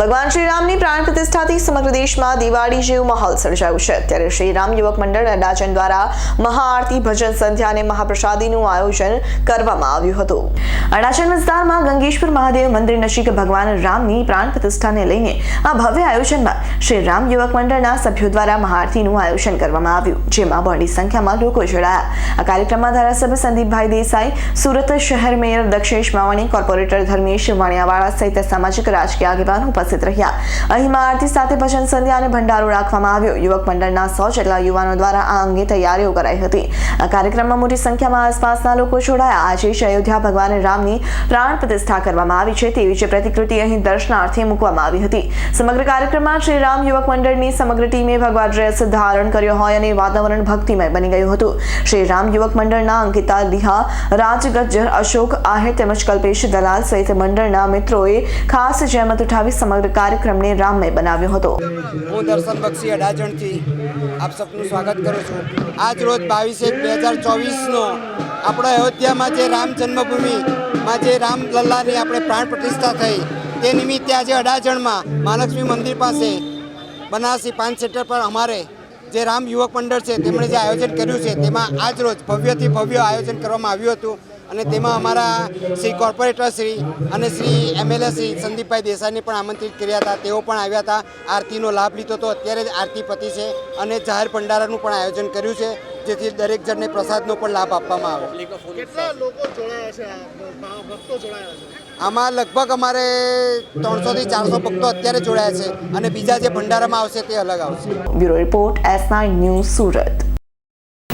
ભગવાન શ્રીરામની પ્રાણ પ્રતિષ્ઠાથી સમગ્ર દેશમાં દિવાળી જેવું માહોલ સર્જાયું છે. ત્યારે શ્રી રામ યુવક મંડળ અડાજન દ્વારા મહાઆરતી, ભજન સંધ્યા અને મહાપ્રસાદીનું આયોજન કરવામાં આવ્યું હતું. અડાજન વિસ્તારમાં ગંગેશ્વર મહાદેવ મંદિર નજીક ભગવાન રામની પ્રાણ પ્રતિષ્ઠાને લઈને આ ભવ્ય આયોજનમાં શ્રી રામ યુવક મંડળના સભ્યો દ્વારા મહાઆરતીનું આયોજન કરવામાં આવ્યું, જેમાં બહોળી સંખ્યામાં લોકો જોડાયા. આ કાર્યક્રમમાં ધારાસભ્ય સંદીપભાઈ દેસાઈ, સુરત શહેર મેયર દક્ષેશ માવાણી, કોર્પોરેટર ધર્મેશ વાણિયાવાળા સહિત સામાજિક રાજકીય આગેવાનો ઉપસ્થિત રહ્યા. અહીંમાં આરતી સાથે ભજન સંધ્યા અને ભંડારો રાખવામાં આવ્યો. યુવક મંડળના સો જેટલા યુવાનો દ્વારા આ અંગે તૈયારીઓ કરાઈ હતી. આ કાર્યક્રમમાં મોટી સંખ્યામાં આસપાસના લોકો જોડાયા. આજે જ અયોધ્યા ભગવાન રામની પ્રાણ પ્રતિષ્ઠા કરવામાં આવી છે તેવી જ પ્રતિકૃતિ અહીં દર્શનાર્થે મૂકવામાં આવી હતી. સમગ્ર કાર્યક્રમમાં શ્રી રામ યુવક મંડળની સમગ્ર ટીમે ભગવા ડ્રેસ ધારણ કર્યો હોય અને વાતાવરણ ભક્તિમય બની ગયું હતું. શ્રી રામ યુવક મંડળના અંકિતા દિહા રાજ ગજ્જર અશોક આહિર તેમજ કલ્પેશ દલાલ સહિત મંડળના મિત્રોએ ખાસ જહેમત ઉઠાવી સમગ્ર કાર્યક્રમને રામમય બનાવ્યો હતો. હું દર્શન બક્ષી અડાજણથી આપ સૌનું સ્વાગત કરું છું. આજ રોજ બાવીસ એક બે હજાર ચોવીસનો આપણા અયોધ્યામાં જે રામ જન્મભૂમિમાં જે રામ લલ્લાની આપણે પ્રાણ પ્રતિષ્ઠા થઈ, તે નિમિત્તે આજે અડાજણમાં મહાલક્ષ્મી મંદિર પાસે બનારસી પાંચ સેક્ટર પર અમારે જે રામ યુવક મંડળ છે, તેમણે જે આયોજન કર્યું છે, તેમાં આજ રોજ ભવ્યથી ભવ્ય આયોજન કરવામાં આવ્યું હતું. અને તેમાં અમારા શ્રી કોર્પોરેટર શ્રી અને શ્રી એમએલએ શ્રી સંદીપભાઈ દેસાઈને પણ આમંત્રિત કર્યા હતા. તેઓ પણ આવ્યા હતા. આરતીનો લાભ લીધો હતો. અત્યારે જ આરતી પતિ છે અને જાહેર ભંડારાનું પણ આયોજન કર્યું છે જેથી દરેક જણને પ્રસાદનો પણ લાભ આપવામાં આવે. કેટલા લોકો જોડાયા છે? ભક્તો જોડાયા છે? આમાં લગભગ અમારે ત્રણસોથી ચારસો ભક્તો અત્યારે જોડાયા છે અને બીજા જે ભંડારામાં આવશે તે અલગ આવશે. Bureau report S nine news Surat.